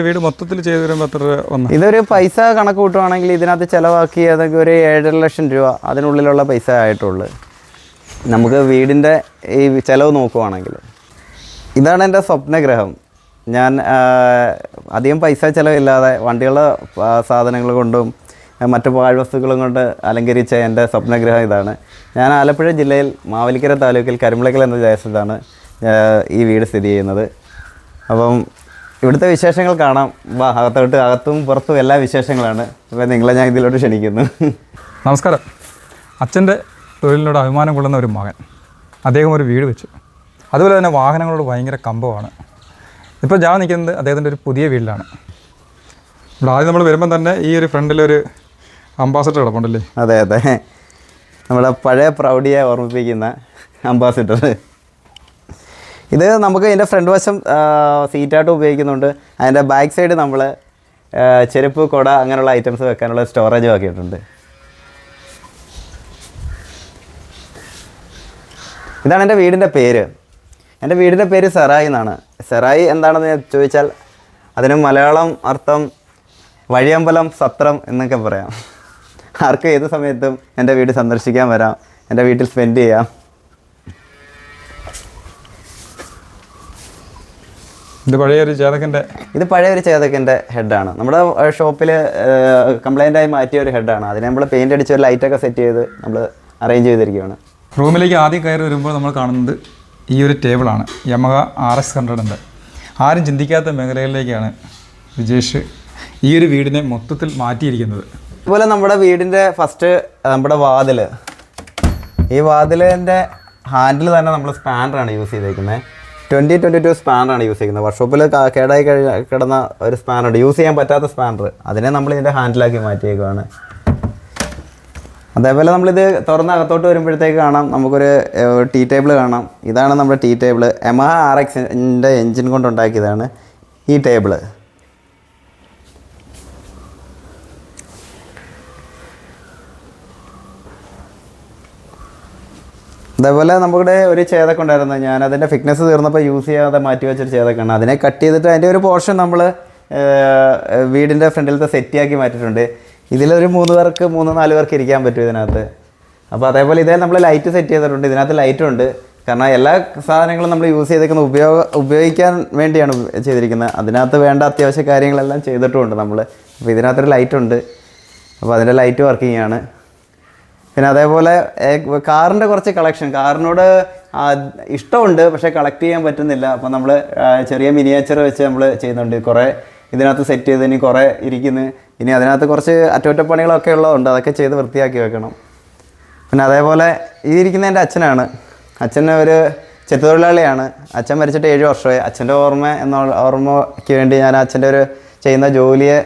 വീട് മൊത്തത്തിൽ ചെയ്തു വരുമ്പോൾ എത്ര വന്ന? ഇതൊരു പൈസ കണക്ക് കൂട്ടുവാണെങ്കിൽ ഇതിനകത്ത് ചിലവാക്കി അതൊക്കെ ഒരു ഏഴര ലക്ഷം രൂപ അതിനുള്ളിലുള്ള പൈസ ആയിട്ടുള്ളൂ. നമുക്ക് വീടിന്റെ ഈ ചിലവ് നോക്കുവാണെങ്കിൽ. ഇതാണ് എന്റെ സ്വപ്നഗ്രഹം. ഞാൻ അധികം പൈസ ചിലവില്ലാതെ വണ്ടികളുടെ സാധനങ്ങൾ കൊണ്ടും മറ്റു പാഴ്വസ്തുക്കളും കൊണ്ട് അലങ്കരിച്ച എന്റെ സ്വപ്നഗ്രഹം ഇതാണ്. ഞാൻ ആലപ്പുഴ ജില്ലയിൽ മാവലിക്കര താലൂക്കിൽ കരിമ്പളക്കൽ എന്ന ദേശത്താണ് ഈ വീട് സ്ഥിതി ചെയ്യുന്നത്. അപ്പം ഇവിടുത്തെ വിശേഷങ്ങൾ കാണാം. വാ അകത്തോട്ട് അകത്തും പുറത്തും എല്ലാ വിശേഷങ്ങളാണ്. അപ്പോൾ നിങ്ങളെ ഞാൻ ഇതിലോട്ട് ക്ഷണിക്കുന്നു. നമസ്കാരം. അച്ഛന്റെ തൊഴിലിനോട് അഭിമാനം കൊള്ളുന്ന ഒരു മകൻ. അദ്ദേഹം ഒരു വീട് വെച്ചു. അതുപോലെ തന്നെ വാഹനങ്ങളോട് ഭയങ്കര കമ്പമാണ്. ഇപ്പോൾ ഞാൻ നിൽക്കുന്നത് അദ്ദേഹത്തിന്റെ ഒരു പുതിയ വീട്ടിലാണ്. ഇവിടെ ആദ്യം നമ്മൾ വരുമ്പം തന്നെ ഈ ഒരു ഫ്രണ്ടിലൊരു അംബാസഡർ കിടപ്പുണ്ടല്ലേ? അതെ അതെ. നമ്മുടെ പഴയ പ്രൗഢിയെ ഓർമ്മിപ്പിക്കുന്ന അംബാസിഡർ ഇത് നമുക്ക് ഇതിന്റെ ഫ്രണ്ട് വശം സീറ്റായിട്ട് ഉപയോഗിക്കുന്നുണ്ട്. അതിന്റെ ബാക്ക് സൈഡ് നമ്മൾ ചെരുപ്പ് കുട അങ്ങനെയുള്ള ഐറ്റംസ് വെക്കാനുള്ള സ്റ്റോറേജ് ആക്കിയിട്ടുണ്ട്. ഇതാണ് എന്റെ വീടിന്റെ പേര്. എന്റെ വീടിന്റെ പേര് സെറായി എന്നാണ്. സെറായി എന്താണെന്ന് ചോദിച്ചാൽ അതിന് മലയാളം അർത്ഥം വഴിയമ്പലം സത്രം എന്നൊക്കെ പറയാം. ആർക്കും ഏത് സമയത്തും എന്റെ വീട് സന്ദർശിക്കാൻ വരാം. എന്റെ വീട്ടിൽ സ്പെൻഡ് ചെയ്യാം. ഇത് പഴയൊരു ചേതകന്റെ ഇത് പഴയ ഒരു ചേതക്കിന്റെ ഹെഡാണ്. നമ്മുടെ ഷോപ്പിൽ കംപ്ലൈന്റ് ആയി മാറ്റിയ ഒരു ഹെഡാണ്. അതിനെ നമ്മൾ പെയിന്റ് അടിച്ച് ഒരു ലൈറ്റൊക്കെ സെറ്റ് ചെയ്ത് നമ്മൾ അറേഞ്ച് ചെയ്തിരിക്കുകയാണ് റൂമിലേക്ക് ആദ്യം കയറി വരുമ്പോൾ നമ്മൾ കാണുന്നത് ഈ ഒരു ടേബിളാണ്. യമഹ ആർ എക്സ് ഹൺഡ്രഡിന്റെ ആരും ചിന്തിക്കാത്ത മേഖലകളിലേക്കാണ് വിജേഷ് ഈ ഒരു വീടിനെ മൊത്തത്തിൽ മാറ്റിയിരിക്കുന്നത്. അതുപോലെ നമ്മുടെ വീടിന്റെ ഫസ്റ്റ് നമ്മുടെ വാതിൽ ഈ വാതിലിന്റെ ഹാൻഡിൽ തന്നെ നമ്മൾ സ്പാനറാണ് യൂസ് ചെയ്തേക്കുന്നത്. ട്വന്റി ട്വന്റി ടു സ്പാനറാണ് യൂസ് ചെയ്യുന്നത്. വർക്ക്ഷോപ്പിൽ കേടായി കഴിഞ്ഞ കിടന്ന ഒരു സ്പാനർ യൂസ് ചെയ്യാൻ പറ്റാത്ത സ്പാനർ അതിനെ നമ്മൾ ഇതിന്റെ ഹാൻഡിലാക്കി മാറ്റിയേക്കുവാണ്. അതേപോലെ നമ്മളിത് തുറന്ന് അകത്തോട്ട് വരുമ്പോഴത്തേക്ക് കാണാം. നമുക്കൊരു ടീ ടേബിൾ കാണാം. ഇതാണ് നമ്മുടെ ടീ ടേബിൾ എമഹ ആർ എക്സിന്റെ എൻജിൻ കൊണ്ടുണ്ടാക്കിയതാണ് ഈ ടേബിൾ അതേപോലെ നമ്മുടെ ഒരു ചേതൊക്കെ ഉണ്ടായിരുന്നു. ഞാൻ അതിന്റെ ഫിറ്റ്നസ് തീർന്നപ്പോൾ യൂസ് ചെയ്യാതെ മാറ്റി വെച്ചൊരു ചേതക്കാണ് അതിനെ കട്ട് ചെയ്തിട്ട് അതിന്റെ ഒരു പോർഷൻ നമ്മൾ വീടിന്റെ ഫ്രണ്ടിലത്തെ സെറ്റിയാക്കി മാറ്റിയിട്ടുണ്ട്. ഇതിലൊരു മൂന്ന് പേർക്ക് മൂന്ന് നാല് പേർക്ക് ഇരിക്കാൻ പറ്റും ഇതിനകത്ത്. അപ്പോൾ അതേപോലെ ഇതേ നമ്മൾ ലൈറ്റ് സെറ്റ് ചെയ്തിട്ടുണ്ട്. ഇതിനകത്ത് ലൈറ്റും ഉണ്ട്. കാരണം എല്ലാ സാധനങ്ങളും നമ്മൾ യൂസ് ചെയ്തേക്കുന്ന ഉപയോഗ ഉപയോഗിക്കാൻ വേണ്ടിയാണ് ചെയ്തിരിക്കുന്നത്. അതിനകത്ത് വേണ്ട അത്യാവശ്യ കാര്യങ്ങളെല്ലാം ചെയ്തിട്ടുമുണ്ട് നമ്മൾ അപ്പോൾ ഇതിനകത്തൊരു ലൈറ്റുണ്ട് അപ്പോൾ അതിന്റെ ലൈറ്റ് വർക്കിംഗ് ആണ്. പിന്നെ അതേപോലെ കാറിന്റെ കുറച്ച് കളക്ഷൻ. കാറിനോട് ഇഷ്ടമുണ്ട് പക്ഷേ കളക്ട് ചെയ്യാൻ പറ്റുന്നില്ല. അപ്പോൾ നമ്മൾ ചെറിയ മിനിയേച്ചർ വെച്ച് നമ്മൾ ചെയ്യുന്നുണ്ട്. കുറേ ഇതിനകത്ത് സെറ്റ് ചെയ്ത് ഇനി കുറേ ഇരിക്കുന്നു. ഇനി അതിനകത്ത് കുറച്ച് അറ്റകുറ്റപ്പണികളൊക്കെ ഉള്ളതുണ്ട് അതൊക്കെ ചെയ്ത് വൃത്തിയാക്കി വെക്കണം. പിന്നെ അതേപോലെ ഈ ഇരിക്കുന്ന എന്റെ അച്ഛനാണ്. അച്ഛൻ ഒരു ചെത്തുതൊഴിലാളിയാണ്. അച്ഛൻ മരിച്ചിട്ട് ഏഴ് വർഷമായി. അച്ഛന്റെ ഓർമ്മ എന്ന ഓർമ്മയ്ക്ക് വേണ്ടി ഞാൻ അച്ഛന്റെ ഒരു ചെയ്യുന്ന ജോലിയെ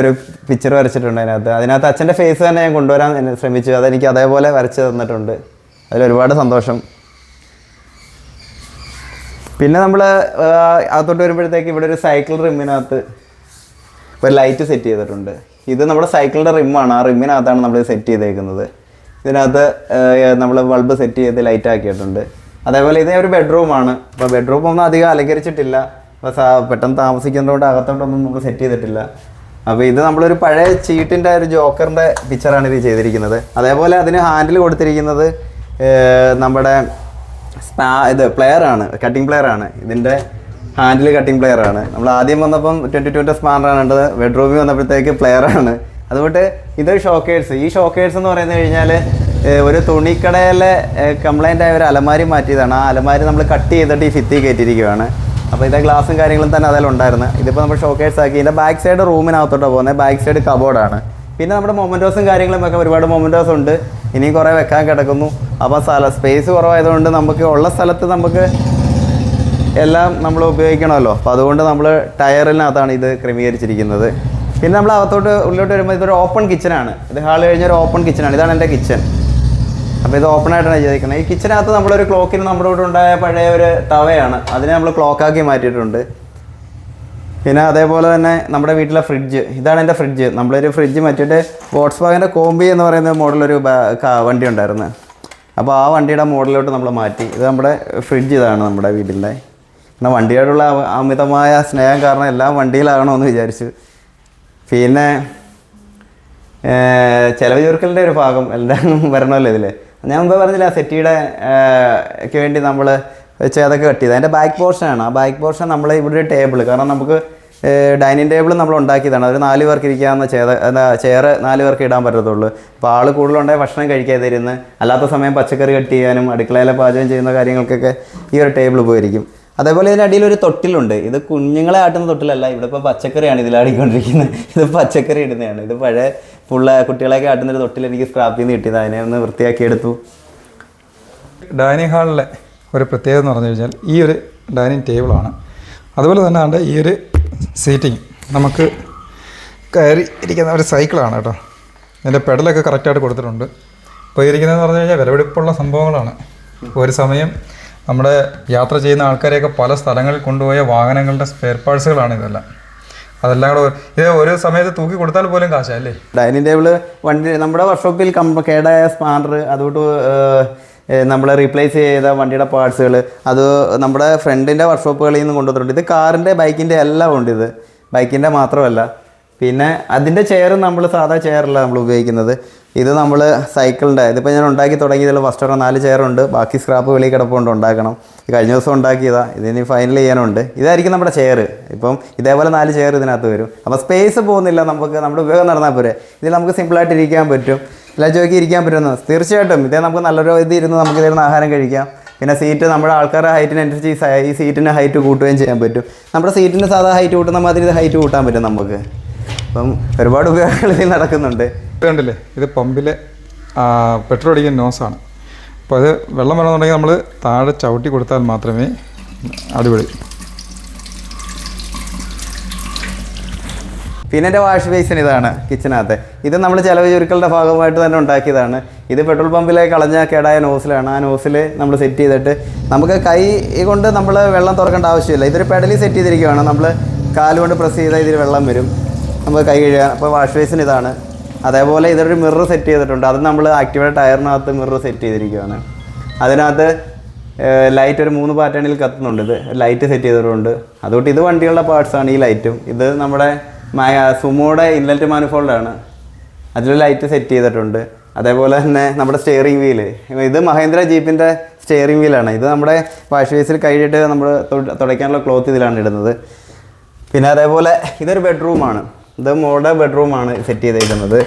ഒരു പിക്ചർ വരച്ചിട്ടുണ്ട് അതിനകത്ത്. അതിനകത്ത് അച്ഛന്റെ ഫേസ് തന്നെ ഞാൻ കൊണ്ടുവരാൻ ശ്രമിച്ചു. അതെനിക്ക് അതേപോലെ വരച്ച് തന്നിട്ടുണ്ട്. അതിൽ ഒരുപാട് സന്തോഷം. പിന്നെ നമ്മൾ അകത്തോട്ട് വരുമ്പോഴത്തേക്ക് ഇവിടെ ഒരു സൈക്കിൾ റിമ്മിനകത്ത് ഒരു ലൈറ്റ് സെറ്റ് ചെയ്തിട്ടുണ്ട്. ഇത് നമ്മുടെ സൈക്കിളിന്റെ റിമ്മാണ് ആ റിമ്മിനകത്താണ് നമ്മൾ സെറ്റ് ചെയ്തേക്കുന്നത്. ഇതിനകത്ത് നമ്മൾ ബൾബ് സെറ്റ് ചെയ്ത് ലൈറ്റ് ആക്കിയിട്ടുണ്ട്. അതേപോലെ ഇതേ ഒരു ബെഡ്റൂമാണ് അപ്പോൾ ബെഡ്റൂം ഒന്നും അധികം അലങ്കരിച്ചിട്ടില്ല. അപ്പോൾ പെട്ടെന്ന് താമസിക്കുന്നതുകൊണ്ട് അകത്തോട്ടൊന്നും നമ്മൾ സെറ്റ് ചെയ്തിട്ടില്ല. അപ്പോൾ ഇത് നമ്മളൊരു പഴയ ചീട്ടിന്റെ ഒരു ജോക്കറിന്റെ പിക്ചറാണ് ഇത് ചെയ്തിരിക്കുന്നത്. അതേപോലെ അതിന് ഹാൻഡിൽ കൊടുത്തിരിക്കുന്നത് നമ്മുടെ സ്പാ ഇത് പ്ലെയർ ആണ് കട്ടിംഗ് പ്ലെയർ ആണ്. ഇതിന്റെ ഹാൻഡിൽ കട്ടിംഗ് പ്ലെയർ ആണ്. നമ്മൾ ആദ്യം വന്നപ്പം ട്വന്റി ട്വന്റി സ്പാനറാണ് ഉണ്ടത് ബെഡ്റൂമിൽ വന്നപ്പോഴത്തേക്ക് പ്ലെയർ ആണ്. അതുകൊണ്ട് ഇത് ഷോക്കേഴ്സ് ഈ ഷോക്കേഴ്സ് എന്ന് പറയുന്നത് കഴിഞ്ഞാൽ ഒരു തുണിക്കടയിലെ കംപ്ലൈന്റ് ആയ ഒരു അലമാരി മാറ്റിയതാണ്. ആ അലമാരി നമ്മൾ കട്ട് ചെയ്തിട്ട് ഈ ഫിത്തി കയറ്റിയിരിക്കുകയാണ് അപ്പോൾ ഇതേ ഗ്ലാസും കാര്യങ്ങളും തന്നെ അതിലുണ്ടായിരുന്നു ഇതിപ്പോൾ നമ്മൾ ഷോക്കേഴ്സ് ആക്കി. ഇതിന്റെ ബാക്ക് സൈഡ് റൂമിനകത്തോട്ടാണ് പോകുന്നത്. ബാക്ക് സൈഡ് കബോർഡാണ് പിന്നെ നമ്മുടെ മൊമെന്റോസും കാര്യങ്ങളും ഒക്കെ ഒരുപാട് മൊമെന്റോസ് ഉണ്ട്. ഇനിയും കുറേ വെക്കാൻ കിടക്കുന്നു. അപ്പോൾ സ്ഥലം സ്പേസ് കുറവായതുകൊണ്ട് നമുക്ക് ഉള്ള സ്ഥലത്ത് നമുക്ക് എല്ലാം നമ്മൾ ഉപയോഗിക്കണമല്ലോ. അപ്പോൾ അതുകൊണ്ട് നമ്മൾ ടയറിനകത്താണ് ഇത് ക്രമീകരിച്ചിരിക്കുന്നത്. പിന്നെ നമ്മൾ അകത്തോട്ട് ഉള്ളിലോട്ട് വരുമ്പോൾ ഇതൊരു ഓപ്പൺ കിച്ചനാണ് ഇത് ഹാൾ കഴിഞ്ഞ ഒരു ഓപ്പൺ കിച്ചനാണ് ഇതാണ് എന്റെ കിച്ചൺ അപ്പോൾ ഇത് ഓപ്പൺ ആയിട്ടാണ് ചെയ്തിരിക്കുന്നത് ഈ കിച്ചനകത്ത് നമ്മളൊരു ക്ലോക്കിന് നമ്മുടെ ഇവിടെ ഉണ്ടായ പഴയ ഒരു തവയാണ്. അതിനെ നമ്മൾ ക്ലോക്കാക്കി മാറ്റിയിട്ടുണ്ട്. പിന്നെ അതേപോലെ തന്നെ നമ്മുടെ വീട്ടിലെ ഫ്രിഡ്ജ് ഇതാണ് എന്റെ ഫ്രിഡ്ജ് നമ്മളൊരു ഫ്രിഡ്ജ് മാറ്റിയിട്ട് വോട്സ് വാഗന്റെ കോമ്പി എന്ന് പറയുന്ന മോഡലൊരു വണ്ടി ഉണ്ടായിരുന്നു. അപ്പോൾ ആ വണ്ടിയുടെ മോഡലിലോട്ട് നമ്മൾ മാറ്റി. ഇത് നമ്മുടെ ഫ്രിഡ്ജ് ഇതാണ് നമ്മുടെ വീട്ടിലെ കാരണം വണ്ടിയോടുള്ള അമിതമായ സ്നേഹം കാരണം എല്ലാം വണ്ടിയിലാകണമെന്ന് വിചാരിച്ചു. പിന്നെ ചിലവ് ചുരുക്കലിന്റെ ഒരു ഭാഗം എല്ലാം വരണമല്ലോ ഇതിൽ ഞാൻ മുമ്പ് പറഞ്ഞില്ല സെറ്റിയുടെ ഒക്കെ വേണ്ടി നമ്മൾ വെച്ച് അതൊക്കെ കട്ട് ചെയ്ത് അതിന്റെ ബാക്ക് പോർഷനാണ് ആ ബാക്ക് പോർഷൻ നമ്മൾ ഇവിടെ ഒരു ടേബിൾ കാരണം നമുക്ക് ഡൈനിങ് ടേബിൾ നമ്മൾ ഉണ്ടാക്കിയതാണ്. ഒരു നാല് പേർക്ക് ഇരിക്കാവുന്ന ചേത ചെയർ നാല് പേർക്ക് ഇടാൻ പറ്റത്തുള്ളൂ. അപ്പോൾ ആൾ കൂടുതലുണ്ടെങ്കിൽ ഭക്ഷണം കഴിക്കാതെ ഇരുന്ന് അല്ലാത്ത സമയം പച്ചക്കറി കട്ട് ചെയ്യാനും അടുക്കളയിലെ പാചകം ചെയ്യുന്ന കാര്യങ്ങൾക്കൊക്കെ ഈ ഒരു ടേബിൾ ഉപകരിക്കും. അതേപോലെ ഇതിന്റെ അടിയിൽ ഒരു തൊട്ടിലുണ്ട്. ഇത് കുഞ്ഞുങ്ങളെ ആട്ടുന്ന തൊട്ടിലല്ല ഇവിടെ ഇപ്പോൾ പച്ചക്കറിയാണ് ഇതിലാടിക്കൊണ്ടിരിക്കുന്നത് ഇത് പച്ചക്കറി ഇടുന്നതാണ്. ഇത് പഴയ പുള്ള കുട്ടികളെയൊക്കെ ആട്ടുന്ന ഒരു തൊട്ടിൽ എനിക്ക് സ്ക്രാപ്പിൽ നിന്ന് കിട്ടിയത്. അതിനെ ഒന്ന് വൃത്തിയാക്കി എടുത്തു ഡൈനിങ് ഹാളിലെ ഒരു പ്രത്യേകത എന്ന് പറഞ്ഞു കഴിഞ്ഞാൽ ഈ ഒരു ഡൈനിങ് ടേബിളാണ് അതുപോലെ തന്നെ ഉണ്ട് ഈ ഒരു സീറ്റിംഗ് നമുക്ക് കയറി ഇരിക്കുന്ന ഒരു സൈക്കിളാണ് കേട്ടോ. ഇതിന്റെ പെഡലൊക്കെ കറക്റ്റായിട്ട് കൊടുത്തിട്ടുണ്ട്. ഇപ്പോൾ ഇരിക്കുന്നതെന്ന് പറഞ്ഞു കഴിഞ്ഞാൽ വിലപിടിപ്പുള്ള സംഭവങ്ങളാണ്. ഒരു സമയം നമ്മുടെ യാത്ര ചെയ്യുന്ന ആൾക്കാരെയൊക്കെ പല സ്ഥലങ്ങളിൽ കൊണ്ടുപോയ വാഹനങ്ങളുടെ സ്പെയർ പാർട്സുകളാണ് ഇതെല്ലാം. അതെല്ലാം കൂടെ ഇത് ഒരു സമയത്ത് തൂക്കി കൊടുത്താൽ പോലും കാശല്ലേ ഡൈനിങ് ടേബിൾ വണ്ടി നമ്മുടെ വർക്ക്ഷോപ്പിൽ കേടായ സ്പാനർ അതുകൊണ്ട് നമ്മൾ റീപ്ലേസ് ചെയ്ത വണ്ടിയുടെ പാർട്സുകൾ അത് നമ്മുടെ ഫ്രണ്ടിന്റെ വർക്ക്ഷോപ്പുകളിൽ നിന്ന് കൊണ്ടുവന്നിട്ടുണ്ട്. ഇത് കാറിന്റെ ബൈക്കിന്റെ എല്ലാം ഉണ്ട് ഇത്. ബൈക്കിന്റെ മാത്രമല്ല. പിന്നെ അതിന്റെ ചെയർ നമ്മൾ സാധാ ചെയറല്ല നമ്മൾ ഉപയോഗിക്കുന്നത്. ഇത് നമ്മൾ സൈക്കിളിന്റെ ഇതിപ്പോൾ ഞാൻ ഉണ്ടാക്കി തുടങ്ങിയതിൽ ഫസ്റ്റ് ഒരു നാല് ചെയറുണ്ട് ബാക്കി സ്ക്രാപ്പ് വെളിയിൽ കിടപ്പുണ്ട് ഉണ്ടാക്കണം. കഴിഞ്ഞ ദിവസം ഉണ്ടാക്കിയതാണ് ഇതിനി ഫൈനൽ ചെയ്യാനുണ്ട്. ഇതായിരിക്കും നമ്മുടെ ചെയർ ഇപ്പം ഇതേപോലെ നാല് ചെയർ ഇതിനകത്ത് വരും. അപ്പോൾ സ്പേസ് പോകുന്നില്ല നമുക്ക് നമ്മുടെ ഉപയോഗം നടന്നാൽ പോരെ. ഇതിൽ നമുക്ക് സിമ്പിളായിട്ട് ഇരിക്കാൻ പറ്റും. എല്ലാ ചോദിക്കി ഇരിക്കാൻ പറ്റുമെന്ന്. തീർച്ചയായിട്ടും ഇതേ നമുക്ക് നല്ലൊരു ഇത് ഇരുന്ന് നമുക്ക് ഇതിരുന്ന് ആഹാരം കഴിക്കാം. പിന്നെ സീറ്റ് നമ്മുടെ ആൾക്കാരുടെ ഹൈറ്റിനനുസരിച്ച് ഈ സീറ്റിന് ഹൈറ്റ് കൂട്ടുകയും ചെയ്യാൻ പറ്റും. നമ്മുടെ സീറ്റിന് സാധാ ഹൈറ്റ് കൂട്ടുന്ന മാതിരി ഇത് ഹൈറ്റ് കൂട്ടാൻ പറ്റും നമുക്ക്. അപ്പം ഒരുപാട് ഉപയോഗങ്ങൾ ഇതിൽ നടക്കുന്നുണ്ട്. കണ്ടില്ലേ? ഇത് പമ്പിലെ പെട്രോൾ അടിക്കുന്ന നോസാണ് അപ്പോൾ അത് വെള്ളം വേണമെന്നുണ്ടെങ്കിൽ നമ്മൾ താഴെ ചവിട്ടി കൊടുത്താൽ മാത്രമേ അടിപൊളി. പിന്നെ എന്റെ വാഷ് ബേസിൻ ഇതാണ് കിച്ചനകത്ത് ഇത് നമ്മൾ ചിലവ് ചുരുക്കളുടെ ഭാഗമായിട്ട് തന്നെ ഉണ്ടാക്കിയതാണ്. ഇത് പെട്രോൾ പമ്പിലെ കളഞ്ഞ കേടായ നോസിലാണ് ആ നോസിൽ നമ്മൾ സെറ്റ് ചെയ്തിട്ട് നമുക്ക് കൈ കൊണ്ട് നമ്മൾ വെള്ളം തുറക്കേണ്ട ആവശ്യമില്ല. ഇതൊരു പെഡലി സെറ്റ് ചെയ്തിരിക്കുകയാണ് നമ്മൾ കാലുകൊണ്ട് പ്രസ് ചെയ്താൽ ഇതിൽ വെള്ളം വരും. നമുക്ക് കൈ കഴുകാൻ അപ്പോൾ വാഷ് ബേസിൻ ഇതാണ്. അതേപോലെ ഇതൊരു മിറർ സെറ്റ് ചെയ്തിട്ടുണ്ട്. അത് നമ്മൾ ആക്ടിവേറ്റ് ടയറിനകത്ത് മിറർ സെറ്റ് ചെയ്തിരിക്കുകയാണ്. അതിനകത്ത് ലൈറ്റ് ഒരു മൂന്ന് പാറ്റേണിൽ കത്തുന്നുണ്ട്. ഇത് ലൈറ്റ് സെറ്റ് ചെയ്തിട്ടുണ്ട്. അതുകൊണ്ട് ഇത് വണ്ടികളുടെ പാർട്സാണ് ഈ ലൈറ്റും ഇത് നമ്മുടെ സുമോയുടെ ഇൻലറ്റ് മാനിഫോൾഡാണ് അതിൽ ലൈറ്റ് സെറ്റ് ചെയ്തിട്ടുണ്ട്. അതേപോലെ തന്നെ നമ്മുടെ സ്റ്റിയറിംഗ് വീൽ ഇത് മഹേന്ദ്ര ജീപ്പിന്റെ സ്റ്റിയറിംഗ് വീലാണ് ഇത് നമ്മുടെ വാഷ് ബേസിൽ കഴിഞ്ഞിട്ട് നമ്മൾ തുടയ്ക്കാനുള്ള ക്ലോത്ത് ഇതിലാണ് ഇടുന്നത്. പിന്നെ അതേപോലെ ഇതൊരു ബെഡ്റൂമാണ് ഇത് ബെഡ്റൂം ആണ് സെറ്റ് ചെയ്തേക്കുന്നത്.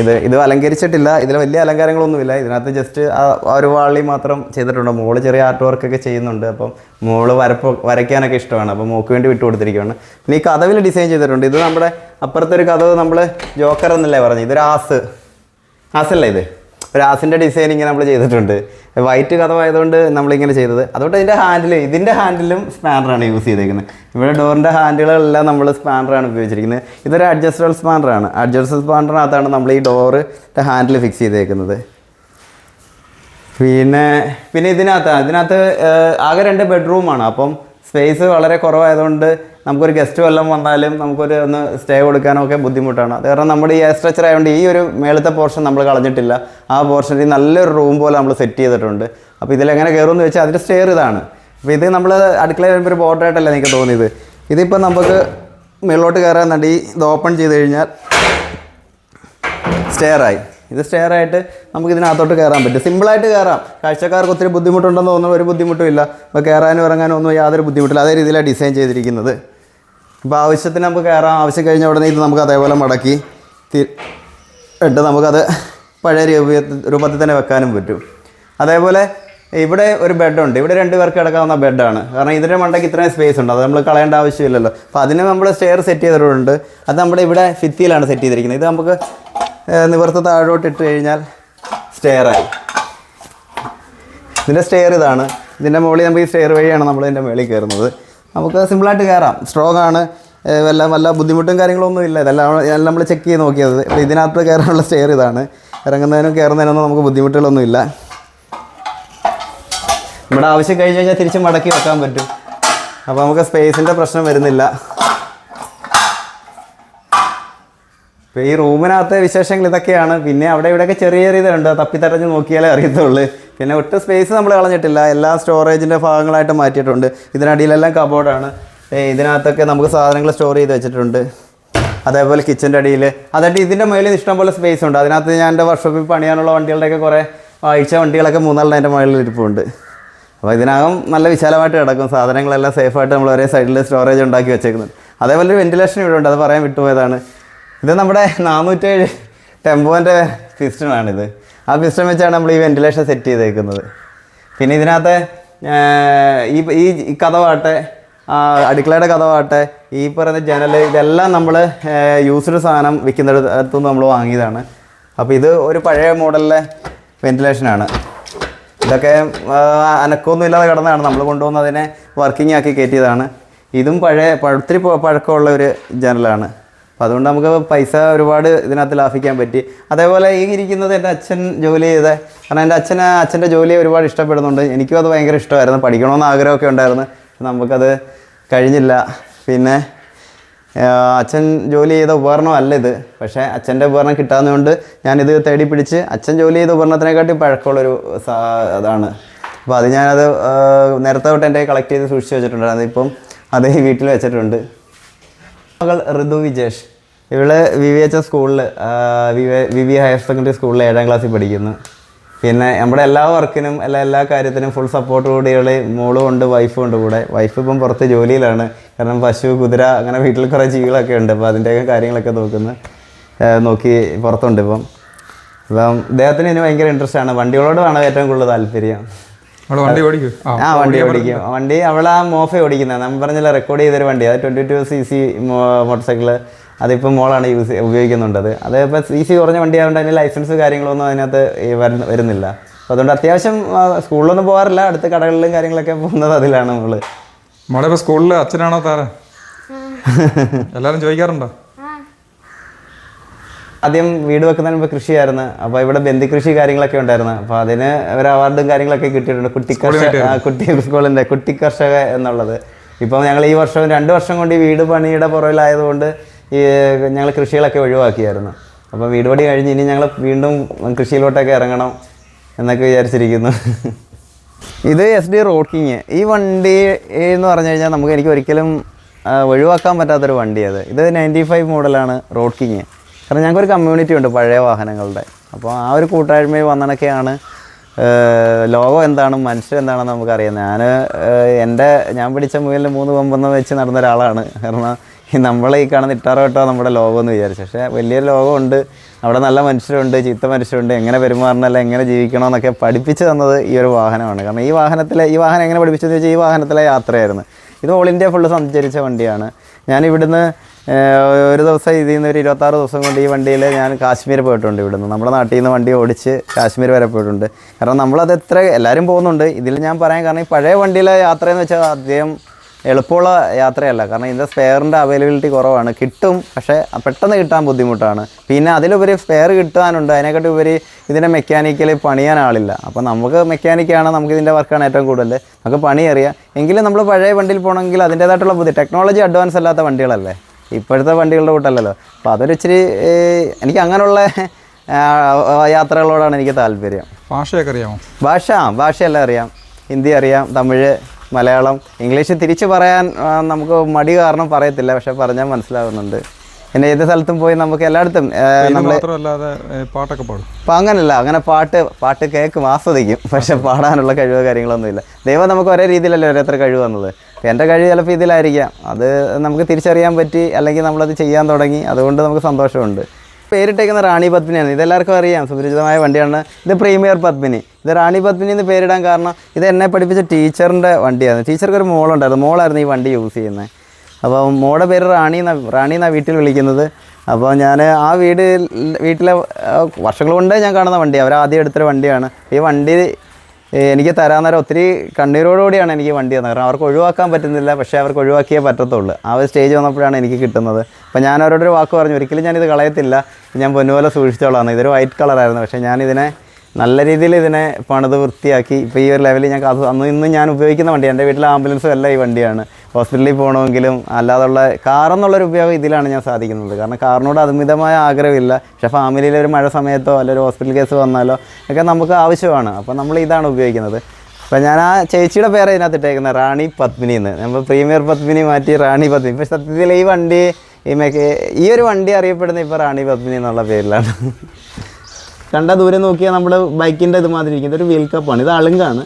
ഇത് ഇത് അലങ്കരിച്ചിട്ടില്ല. ഇതിൽ വലിയ അലങ്കാരങ്ങളൊന്നുമില്ല. ഇതിനകത്ത് ജസ്റ്റ് ആ ഒരു വാളി മാത്രം ചെയ്തിട്ടുണ്ട്. മോൾ ചെറിയ ആർട്ട് വർക്കൊക്കെ ചെയ്യുന്നുണ്ട്. അപ്പം മോൾ വരപ്പ് വരയ്ക്കാനൊക്കെ ഇഷ്ടമാണ്. അപ്പം മോക്ക് വേണ്ടി വിട്ടു കൊടുത്തിരിക്കുകയാണ് പിന്നെ ഈ കഥവിൽ ഡിസൈൻ ചെയ്തിട്ടുണ്ട്. ഇത് നമ്മുടെ അപ്പുറത്തെ ഒരു കഥവ് നമ്മൾ ജോക്കർ എന്നല്ലേ പറഞ്ഞു ഇതൊരു ആസ്. ആസല്ലേ ഇത്? ഒരു ആസിന്റെ ഡിസൈൻ ഇങ്ങനെ നമ്മൾ ചെയ്തിട്ടുണ്ട്. വൈറ്റ് കഥമായതുകൊണ്ട് നമ്മളിങ്ങനെ ചെയ്തത്. അതുകൊണ്ട് ഇതിന്റെ ഹാൻഡിൽ ഇതിന്റെ ഹാൻഡിലും സ്പാനറാണ് യൂസ് ചെയ്തേക്കുന്നത് ഇവിടെ ഡോറിന്റെ ഹാൻഡിലുകളെല്ലാം നമ്മൾ സ്പാനറാണ് ഉപയോഗിച്ചിരിക്കുന്നത് ഇതൊരു അഡ്ജസ്റ്റബിൾ സ്പാനറാണ് അഡ്ജസ്റ്റബിൾ സ്പാനറിനകത്താണ് നമ്മൾ ഈ ഡോറ് ഹാൻഡിൽ ഫിക്സ് ചെയ്തേക്കുന്നത്. പിന്നെ പിന്നെ ഇതിനകത്ത് ഇതിനകത്ത് ആകെ രണ്ട് ബെഡ്റൂമാണ് അപ്പം സ്പേസ് വളരെ കുറവായതുകൊണ്ട് നമുക്കൊരു ഗസ്റ്റ് വല്ലതും വന്നാലും നമുക്കൊരു ഒന്ന് സ്റ്റേ കൊടുക്കാനൊക്കെ ബുദ്ധിമുട്ടാണ്. അത് കാരണം നമ്മുടെ ഈ സ്ട്രക്ചർ ആയതുകൊണ്ട് ഈ ഒരു മേളത്തെ പോർഷൻ നമ്മൾ കളഞ്ഞിട്ടില്ല. ആ പോർഷനിൽ നല്ലൊരു റൂം പോലെ നമ്മൾ സെറ്റ് ചെയ്തിട്ടുണ്ട്. അപ്പോൾ ഇതിലെങ്ങനെ കയറുമെന്ന് വെച്ചാൽ അതിന്റെ സ്റ്റെയർ ഇതാണ്. അപ്പോൾ ഇത് നമ്മൾ അടുക്കളയിൽ വരുമ്പോൾ ഒരു ബോർഡറായിട്ടല്ല എനിക്ക് തോന്നിയത്. ഇതിപ്പോൾ നമുക്ക് മേളിലോട്ട് കയറാൻ വേണ്ടി ഇത് ഓപ്പൺ ചെയ്ത് കഴിഞ്ഞാൽ സ്റ്റെയറായി ഇത് സ്റ്റെയർ ആയിട്ട് നമുക്ക് ഇതിനകത്തോട്ട് കയറാൻ പറ്റും. സിമ്പിളായിട്ട് കയറാം കാഴ്ചക്കാർക്ക് ഒത്തിരി ബുദ്ധിമുട്ടുണ്ടെന്ന് തോന്നുന്ന ഒരു ബുദ്ധിമുട്ടും ഇല്ല. ഇപ്പോൾ കയറാനും ഇറങ്ങാനും ഒന്നും യാതൊരു ബുദ്ധിമുട്ടില്ല. അതേ രീതിയിലാണ് ഡിസൈൻ ചെയ്തിരിക്കുന്നത്. അപ്പോൾ ആവശ്യത്തിന് നമുക്ക് കയറാം ആവശ്യം കഴിഞ്ഞ ഉടനെ ഇത് നമുക്ക് അതേപോലെ മടക്കി ഇട്ട് നമുക്കത് പഴയ രൂപ രൂപത്തിൽ തന്നെ വെക്കാനും പറ്റും. അതേപോലെ ഇവിടെ ഒരു ബെഡുണ്ട് ഇവിടെ രണ്ട് പേർക്ക് കിടക്കാവുന്ന ബെഡാണ് കാരണം ഇതിന്റെ മണ്ടയ്ക്ക് ഇത്രയും സ്പേസ് ഉണ്ട്. അത് നമ്മൾ കളയേണ്ട ആവശ്യമില്ലല്ലോ. അപ്പോൾ അതിന് നമ്മൾ സ്റ്റെയർ സെറ്റ് ചെയ്തിട്ടുണ്ട്. അത് നമ്മുടെ ഇവിടെ ഫിത്തിയിലാണ് സെറ്റ് ചെയ്തിരിക്കുന്നത്. ഇത് നമുക്ക് നിവർത്ത് താഴോട്ട് ഇട്ട് കഴിഞ്ഞാൽ സ്റ്റെയറായി ഇതിന്റെ സ്റ്റെയർ ഇതാണ്. ഇതിന്റെ മുകളിൽ നമുക്ക് ഈ സ്റ്റെയർ വഴിയാണ് നമ്മൾ ഇതിന്റെ മുകളിൽ കയറുന്നത്. നമുക്ക് സിമ്പിളായിട്ട് കയറാം. സ്ട്രോങ് ആണ്. വല്ല വല്ല ബുദ്ധിമുട്ടും കാര്യങ്ങളൊന്നും ഇല്ല. ഇതെല്ലാം നമ്മൾ ചെക്ക് ചെയ്ത് നോക്കിയത്. അപ്പോൾ ഇതിനകത്ത് കയറാനുള്ള സ്റ്റെയർ ഇതാണ്. ഇറങ്ങുന്നതിനും കയറുന്നതിനൊന്നും നമുക്ക് ബുദ്ധിമുട്ടുകളൊന്നും ഇല്ല. നമ്മുടെ ആവശ്യം കഴിഞ്ഞ് കഴിഞ്ഞാൽ തിരിച്ച് മടക്കി വെക്കാൻ പറ്റും. അപ്പോൾ നമുക്ക് സ്പേസിന്റെ പ്രശ്നം വരുന്നില്ല. ഇപ്പോൾ ഈ റൂമിനകത്തെ വിശേഷങ്ങൾ ഇതൊക്കെയാണ്. പിന്നെ അവിടെ ഇവിടെയൊക്കെ ചെറിയ ചെറിയ ഇതുണ്ട്. തപ്പിത്തടഞ്ഞ് നോക്കിയാലേ അറിയത്തുള്ളൂ. പിന്നെ ഒട്ടും സ്പേസ് നമ്മൾ കളഞ്ഞിട്ടില്ല. എല്ലാ സ്റ്റോറേജിന്റെ ഭാഗങ്ങളായിട്ട് മാറ്റിയിട്ടുണ്ട്. ഇതിനടിയിലെല്ലാം കബോർഡാണ് ഇതിനകത്തൊക്കെ നമുക്ക് സാധനങ്ങൾ സ്റ്റോർ ചെയ്ത് വെച്ചിട്ടുണ്ട്. അതേപോലെ കിച്ചന്റെ അടിയിൽ അതായിട്ട് ഇതിന്റെ മുകളിൽ ഇഷ്ടംപോലെ സ്പേസ് ഉണ്ട്. അതിനകത്ത് ഞാൻ എന്റെ വർക്ക്ഷോപ്പിൽ പണിയാനുള്ള വണ്ടികളുടെയൊക്കെ കുറേ അഴിച്ച വണ്ടികളൊക്കെ മൂന്നാളിന് എന്റെ മുകളിൽ ഇരിപ്പുണ്ട്. അപ്പോൾ ഇതിനകം നല്ല വിശാലമായിട്ട് കിടക്കും. സാധനങ്ങളെല്ലാം സേഫായിട്ട് നമ്മൾ ഒരേ സൈഡിൽ സ്റ്റോറേജ് ഉണ്ടാക്കി വെച്ചേക്കുന്നുണ്ട് അതേപോലെ ഒരു വെന്റിലേഷൻ ഇവിടെ ഉണ്ട്. അത് പറയാൻ വിട്ടുപോയതാണ്. ഇത് നമ്മുടെ നാനൂറ്റേഴ് ടെമ്പോന്റെ പിസ്റ്റണാണിത്. ആ പിസ്റ്റൺ വെച്ചാണ് നമ്മൾ ഈ വെന്റിലേഷൻ സെറ്റ് ചെയ്തേക്കുന്നത്. പിന്നെ ഇതിനകത്ത് ഈ ഈ കഥവാട്ടെ അടുക്കളയുടെ കഥവാട്ടെ ഈ പറയുന്ന ജനൽ ഇതെല്ലാം നമ്മൾ യൂസ്ഡ് സാധനം വിൽക്കുന്നിടത്തു നമ്മൾ വാങ്ങിയതാണ്. അപ്പോൾ ഇത് ഒരു പഴയ മോഡലിലെ വെന്റിലേഷനാണ്. ഇതൊക്കെ അനക്കമൊന്നും ഇല്ലാതെ കിടന്നതാണ്. നമ്മൾ കൊണ്ടുവന്ന് അതിനെ വർക്കിംഗ് ആക്കി കയറ്റിയതാണ്. ഇതും പഴയ ഒത്തിരി പഴക്കമുള്ള ഒരു ജനലാണ്. അപ്പോൾ അതുകൊണ്ട് നമുക്ക് പൈസ ഒരുപാട് ഇതിനകത്ത് ലാഭിക്കാൻ പറ്റി. അതേപോലെ ഈ ഇരിക്കുന്നത് എന്റെ അച്ഛൻ ജോലി ചെയ്ത കാരണം എന്റെ അച്ഛന് അച്ഛന്റെ ജോലിയെ ഒരുപാട് ഇഷ്ടപ്പെടുന്നുണ്ട്. എനിക്കും അത് ഭയങ്കര ഇഷ്ടമായിരുന്നു. പഠിക്കണമെന്ന് ആഗ്രഹമൊക്കെ ഉണ്ടായിരുന്നു. നമുക്കത് കഴിഞ്ഞില്ല. പിന്നെ അച്ഛൻ ജോലി ചെയ്ത ഉപകരണമല്ല ഇത്. പക്ഷേ അച്ഛന്റെ ഉപകരണം കിട്ടാത്തതുകൊണ്ട് ഞാനിത് തേടി പിടിച്ച് അച്ഛൻ ജോലി ചെയ്ത ഉപകരണത്തിനെക്കാട്ടി പഴക്കമുള്ളൊരു സാ അതാണ്. അപ്പോൾ അത് ഞാനത് നേരത്തെ തൊട്ട് എന്റെ കളക്ട് ചെയ്ത് സൂക്ഷിച്ച് വെച്ചിട്ടുണ്ടായിരുന്നു. ഇപ്പം അത് വീട്ടിൽ വെച്ചിട്ടുണ്ട്. മകൾ ഋതു വിജേഷ് ഇവൾ വി വി എച്ച് എസ് സ്കൂളിൽ വി വി ഹയർ സെക്കൻഡറി സ്കൂളിൽ ഏഴാം ക്ലാസ്സിൽ പഠിക്കുന്നു. പിന്നെ നമ്മുടെ എല്ലാ വർക്കിനും എല്ലാ എല്ലാ കാര്യത്തിനും ഫുൾ സപ്പോർട്ട് കൂടി ഇവൾ മോളും ഉണ്ട് വൈഫും ഉണ്ട് കൂടെ. വൈഫ് ഇപ്പം പുറത്ത് ജോലിയിലാണ്. കാരണം പശു കുതിര അങ്ങനെ വീട്ടിൽ കുറേ ജീവികളൊക്കെ ഉണ്ട്. അപ്പോൾ അതിന്റെയൊക്കെ കാര്യങ്ങളൊക്കെ നോക്കുന്ന. നോക്കി പുറത്തുണ്ട് ഇപ്പം. അപ്പം ഇദ്ദേഹത്തിന് ഇനി ഭയങ്കര ഇൻട്രസ്റ്റ് ആണ്. വണ്ടികളോടാണ് ഏറ്റവും കൂടുതൽ താല്പര്യം. വണ്ടി ഓടിക്കും? ആ വണ്ടി ഓടിക്കും. വണ്ടി അവളാ മോഫ ഓടിക്കുന്നത്. നമ്മൾ പറഞ്ഞില്ല റെക്കോർഡ് ചെയ്തൊരു വണ്ടി അത് twenty two C C motorcycle അതിപ്പോൾ മോളാണ് യൂസ് ഉപയോഗിക്കുന്നുണ്ടത് അത്. ഇപ്പോൾ സി സി കുറഞ്ഞ വണ്ടി ആയതുകൊണ്ട് അതിന് ലൈസൻസ് കാര്യങ്ങളൊന്നും അതിനകത്ത് വരുന്ന- വരുന്നില്ല. അപ്പോൾ അതുകൊണ്ട് അത്യാവശ്യം സ്കൂളിലൊന്നും പോകാറില്ല. അടുത്ത കടകളിലും കാര്യങ്ങളൊക്കെ പോകുന്നത് അതിലാണ് നമ്മൾ മോളെ ഇപ്പോൾ സ്കൂളിൽ അച്ഛനാണോ താര എല്ലാവരും ചോദിക്കാറുണ്ടോ? ആദ്യം വീട് വെക്കുന്നതിന് മുമ്പ് കൃഷിയായിരുന്നു. അപ്പോൾ ഇവിടെ ബന്ധി കൃഷി കാര്യങ്ങളൊക്കെ ഉണ്ടായിരുന്നു. അപ്പോൾ അതിന് ഒരു അവാർഡും കാര്യങ്ങളൊക്കെ കിട്ടിയിട്ടുണ്ട്. കുട്ടി കർഷക കുട്ടി സ്കൂളിന്റെ കുട്ടി കർഷക എന്നുള്ളത്. ഇപ്പം ഞങ്ങൾ ഈ വർഷം രണ്ട് വർഷം കൊണ്ട് ഈ വീട് പണിയുടെ പുറകിലായതുകൊണ്ട് ഈ ഞങ്ങൾ കൃഷികളൊക്കെ ഒഴിവാക്കിയായിരുന്നു. അപ്പോൾ വീട് പണി കഴിഞ്ഞ് ഇനി ഞങ്ങൾ വീണ്ടും കൃഷിയിലോട്ടൊക്കെ ഇറങ്ങണം എന്നൊക്കെ വിചാരിച്ചിരിക്കുന്നു. ഇത് എസ് ഡി റോഡ് കിങ്. ഈ വണ്ടി എന്ന് പറഞ്ഞു കഴിഞ്ഞാൽ നമുക്ക് എനിക്ക് ഒരിക്കലും ഒഴിവാക്കാൻ പറ്റാത്തൊരു വണ്ടി അത്. ഇത് നയന്റി ഫൈവ് മോഡലാണ് റോഡ് കിങ്. കാരണം ഞങ്ങൾക്കൊരു കമ്മ്യൂണിറ്റി ഉണ്ട് പഴയ വാഹനങ്ങളുടെ. അപ്പോൾ ആ ഒരു കൂട്ടായ്മയിൽ വന്നണക്കെയാണ് ലോകം എന്താണ് മനുഷ്യർ എന്താണെന്ന് നമുക്കറിയാം. ഞാൻ എന്റെ ഞാൻ പിടിച്ച മുയലിന് മൂന്ന് കൊമ്പെന്ന് വെച്ച് നടന്ന ഒരാളാണ് കാരണം നമ്മളെ ഈ കാണുന്ന ഇട്ടാറോട്ടോ നമ്മുടെ ലോകം എന്ന് വിചാരിച്ചു. പക്ഷേ വലിയൊരു ലോകമുണ്ട്. അവിടെ നല്ല മനുഷ്യരുണ്ട് ചീത്ത മനുഷ്യരുണ്ട്. എങ്ങനെ പെരുമാറണമല്ല എങ്ങനെ ജീവിക്കണം എന്നൊക്കെ പഠിപ്പിച്ചു തന്നത് ഈ ഒരു വാഹനമാണ്. കാരണം ഈ വാഹനത്തിലെ ഈ വാഹനം എങ്ങനെ പഠിപ്പിച്ചതെന്ന് വെച്ചാൽ ഈ വാഹനത്തിലെ യാത്രയായിരുന്നു. ഇത് ഓൾ ഇന്ത്യ ഫുള്ള് സഞ്ചരിച്ച വണ്ടിയാണ്. ഞാൻ ഇവിടുന്ന് ഒരു ദിവസം ഇതിൽ നിന്ന് ഒരു ഇരുപത്താറ് ദിവസം കൊണ്ട് ഈ വണ്ടിയിൽ ഞാൻ കാശ്മീർ പോയിട്ടുണ്ട് ഇവിടുന്ന്. നമ്മുടെ നാട്ടിൽ നിന്ന് വണ്ടി ഓടിച്ച് കാശ്മീർ വരെ പോയിട്ടുണ്ട്. കാരണം നമ്മളത് എത്ര എല്ലാവരും പോകുന്നുണ്ട്. ഇതിൽ ഞാൻ പറയാൻ കാരണം ഈ പഴയ വണ്ടിയിലെ യാത്രയെന്ന് വെച്ചാൽ അധികം എളുപ്പമുള്ള യാത്രയല്ല. കാരണം ഇതിന്റെ സ്പെയറിന്റെ അവൈലബിലിറ്റി കുറവാണ്. കിട്ടും പക്ഷേ പെട്ടെന്ന് കിട്ടാൻ ബുദ്ധിമുട്ടാണ്. പിന്നെ അതിലുപരി സ്പെയർ കിട്ടാനുണ്ട്. അതിനെക്കാട്ടി ഉപരി ഇതിന്റെ മെക്കാനിക്കൽ പണിയാൻ ആളില്ല. അപ്പോൾ നമുക്ക് മെക്കാനിക്കാണ് നമുക്ക് ഇതിന്റെ വർക്കാണ് ഏറ്റവും കൂടുതൽ നമുക്ക് പണി അറിയാം. എങ്കിലും നമ്മൾ പഴയ വണ്ടിയിൽ പോകണമെങ്കിൽ അതിന്റേതായിട്ടുള്ള ബുദ്ധി ടെക്നോളജി അഡ്വാൻസ് അല്ലാത്ത വണ്ടികളല്ലേ? ഇപ്പോഴത്തെ വണ്ടികളുടെ കൂട്ടല്ലല്ലോ. അപ്പോൾ അതൊരു ഇച്ചിരി എനിക്ക് അങ്ങനെയുള്ള യാത്രകളോടാണ് എനിക്ക് താല്പര്യം. ഭാഷയൊക്കെ അറിയാമോ? ഭാഷ ഭാഷയെല്ലാം അറിയാം. ഹിന്ദി അറിയാം തമിഴ് മലയാളം ഇംഗ്ലീഷ് തിരിച്ച് പറയാൻ നമുക്ക് മടി കാരണം പറയത്തില്ല പക്ഷെ പറഞ്ഞാൽ മനസ്സിലാവുന്നുണ്ട്. പിന്നെ ഏത് സ്ഥലത്തും പോയി നമുക്ക് എല്ലായിടത്തും നമ്മൾ പാട്ടൊക്കെ പാടും. അപ്പം അങ്ങനല്ല അങ്ങനെ പാട്ട് പാട്ട് കേൾക്കും ആസ്വദിക്കും പക്ഷെ പാടാനുള്ള കഴിവോ കാര്യങ്ങളൊന്നുമില്ല ദൈവം നമുക്ക് ഒരേ രീതിയിലല്ലേ ഓരോരുത്തർ കഴിവ് വന്നത് എന്റെ കഴിവ് ചിലപ്പോൾ ഇതിലായിരിക്കാം. അത് നമുക്ക് തിരിച്ചറിയാൻ പറ്റി അല്ലെങ്കിൽ നമ്മളത് ചെയ്യാൻ തുടങ്ങി അതുകൊണ്ട് നമുക്ക് സന്തോഷമുണ്ട്. പേരിട്ടേക്കുന്ന റാണി പത്മിനിയാണ്. ഇതെല്ലാവർക്കും അറിയാം. സുപരിചിതമായ വണ്ടിയാണ്. ഇത് പ്രീമിയർ പത്മിനി. ഇത് റാണി പത്മിനി എന്ന് പേരിടാൻ കാരണം ഇത് എന്നെ പഠിപ്പിച്ച ടീച്ചറിന്റെ വണ്ടിയാണ് ടീച്ചർക്ക് ഒരു മോളുണ്ടായിരുന്നു. മോളായിരുന്നു ഈ വണ്ടി യൂസ് ചെയ്യുന്നത്. അപ്പോൾ മോളുടെ പേര് റാണി എന്നാണ് റാണി എന്നാണ് വീട്ടിൽ വിളിക്കുന്നത്. അപ്പോൾ ഞാൻ ആ വീട് വീട്ടിലെ വർഷങ്ങൾ കൊണ്ട് ഞാൻ കാണുന്ന വണ്ടി അവർ ആദ്യം എടുത്തൊരു വണ്ടിയാണ്. ഈ വണ്ടി എനിക്ക് തരാൻ നേരം ഒത്തിരി കണ്ണീരോടുകൂടിയാണ് എനിക്ക് വണ്ടി തന്നത്. കാരണം അവർക്ക് ഒഴിവാക്കാൻ പറ്റുന്നില്ല പക്ഷേ അവർക്ക് ഒഴിവാക്കിയേ പറ്റത്തുള്ളൂ. ആ ഒരു സ്റ്റേജ് വന്നപ്പോഴാണ് എനിക്ക് കിട്ടുന്നത്. അപ്പോൾ ഞാൻ അവരോടൊരു വാക്ക് പറഞ്ഞു ഒരിക്കലും ഞാനിത് കളയത്തില്ല. ഞാൻ പൊന്നുപോലെ സൂക്ഷിച്ചോളാം. ഇതൊരു വൈറ്റ് കളറായിരുന്നു പക്ഷേ ഞാനിതിനെ നല്ല രീതിയിൽ ഇതിനെ പണിത് വൃത്തിയാക്കി. ഇപ്പോൾ ഈ ഒരു ലെവലിൽ ഞാൻ അന്ന് ഇന്ന് ഞാൻ ഉപയോഗിക്കുന്ന വണ്ടി എന്റെ വീട്ടിലെ ആംബുലൻസും അല്ല ഈ വണ്ടിയാണ്. ഹോസ്പിറ്റലിൽ പോകണമെങ്കിലും അല്ലാതുള്ള കാറെന്നുള്ളൊരു ഉപയോഗം ഇതിലാണ് ഞാൻ സാധിക്കുന്നത്. കാരണം കാറിനോട് അമിതമായ ആഗ്രഹമില്ല. പക്ഷേ ഫാമിലിയിൽ ഒരു മഴ സമയത്തോ അല്ലെങ്കിൽ ഒരു ഹോസ്പിറ്റൽ കേസ് വന്നാലോ ഒക്കെ നമുക്ക് ആവശ്യമാണ്. അപ്പോൾ നമ്മൾ ഇതാണ് ഉപയോഗിക്കുന്നത്. അപ്പോൾ ഞാൻ ആ ചേച്ചിയുടെ പേര് ഇതിനകത്ത് ഇട്ടേക്കുന്നത് റാണി പത്മിനി എന്ന്. നമ്മൾ പ്രീമിയർ പത്മിനി മാറ്റി റാണി പത്മിനി. ഇപ്പോൾ സത്യത്തിൽ ഈ വണ്ടി ഈ ഈ ഒരു വണ്ടി അറിയപ്പെടുന്ന ഇപ്പോൾ റാണി പത്മിനി എന്നുള്ള പേരിലാണ്. കണ്ട ദൂരെ നോക്കിയാൽ നമ്മുടെ ബൈക്കിന്റെ ഇത് മാതിരി ഇരിക്കുന്നത്. ഒരു വീൽ കപ്പാണ് ഇത് അളുങ്കാണ്.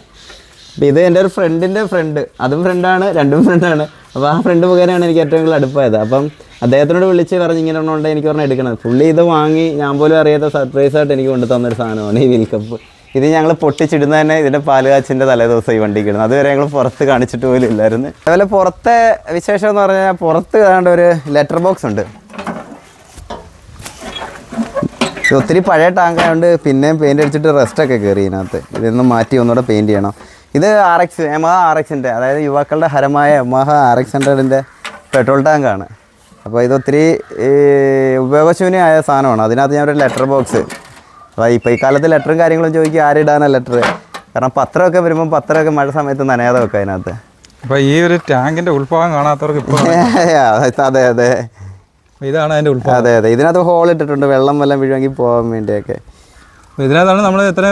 അപ്പോൾ ഇത് എന്റെ ഒരു ഫ്രണ്ടിന്റെ ഫ്രണ്ട് അതും ഫ്രണ്ടാണ് രണ്ടും ഫ്രണ്ടാണ് അപ്പോൾ ആ ഫ്രണ്ട് മുഖേനയാണ് എനിക്ക് ഏറ്റവും കൂടുതൽ അടുപ്പായത്. അപ്പം അദ്ദേഹത്തിനോട് വിളിച്ച് പറഞ്ഞ് ഇങ്ങനെ ഒന്നുണ്ട് എനിക്ക് പറഞ്ഞാൽ എടുക്കണം പുള്ളി ഇത് വാങ്ങി ഞാൻ പോലും അറിയാത്ത സർപ്രൈസ് ആയിട്ട് എനിക്ക് കൊണ്ടു തന്നൊരു സാധനമാണ് ഈ വീൽ കപ്പ് ഇത് ഞങ്ങൾ പൊട്ടിച്ചിടുന്ന തന്നെ ഇതിന്റെ പാലുകാച്ചിന്റെ തലേദിവസം ഈ വണ്ടിക്ക് ഇടുന്നത്. അതുവരെ ഞങ്ങൾ പുറത്ത് കാണിച്ചിട്ട് പോലും ഇല്ലായിരുന്നു. അതുപോലെ പുറത്തെ വിശേഷം എന്ന് പറഞ്ഞാൽ പുറത്ത് കാണേണ്ട ഒരു ലെറ്റർ ബോക്സ് ഉണ്ട്. ഒത്തിരി പഴയ ടാങ്ക് ആയതുകൊണ്ട് പിന്നെയും പെയിന്റ് അടിച്ചിട്ട് റെസ്റ്റ് റെസ്റ്റൊക്കെ കയറി ഇതിനകത്ത്. ഇതൊന്ന് മാറ്റി ഒന്നുകൂടെ പെയിന്റ് ചെയ്യണം. ഇത് ആർ എക്സ് യമഹ ആർ എക്സിന്റെ അതായത് യുവാക്കളുടെ ഹരമായ യമഹ ആർ എക്സ് ഹൺഡ്രഡിന്റെ പെട്രോൾ ടാങ്കാണ് അപ്പോൾ ഇത് ഒത്തിരി ഈ, ഉപയോഗശൂന്യമായ സാധനമാണ്. അതിനകത്ത് ഞാൻ ഒരു ലെറ്റർ ബോക്സ് അപ്പോൾ ഇപ്പോൾ ഈ കാലത്ത് ലെറ്ററും കാര്യങ്ങളും ചോദിക്കുക ആരിടാനാണ് ലെറ്റർ കാരണം പത്രമൊക്കെ വരുമ്പോൾ പത്രമൊക്കെ മഴ സമയത്ത് നനയാതെ വെക്കാം അതിനകത്ത്. അപ്പോൾ ഈ ഒരു ടാങ്കിന്റെ ഉൾഭാഗം കാണാത്തവർക്ക് ഇപ്പോൾ അതെ അതെ. ഇതാണ് അതിന്റെ ഉൾപ്പെടെ അതെ അതെ. ഇതിനകത്ത് ഹോൾ ഇട്ടിട്ടുണ്ട്. വെള്ളം വല്ലതും വീഴുമെങ്കിൽ പോകാൻ വേണ്ടിയൊക്കെ. ഇതിനകത്താണ് നമ്മൾ എത്ര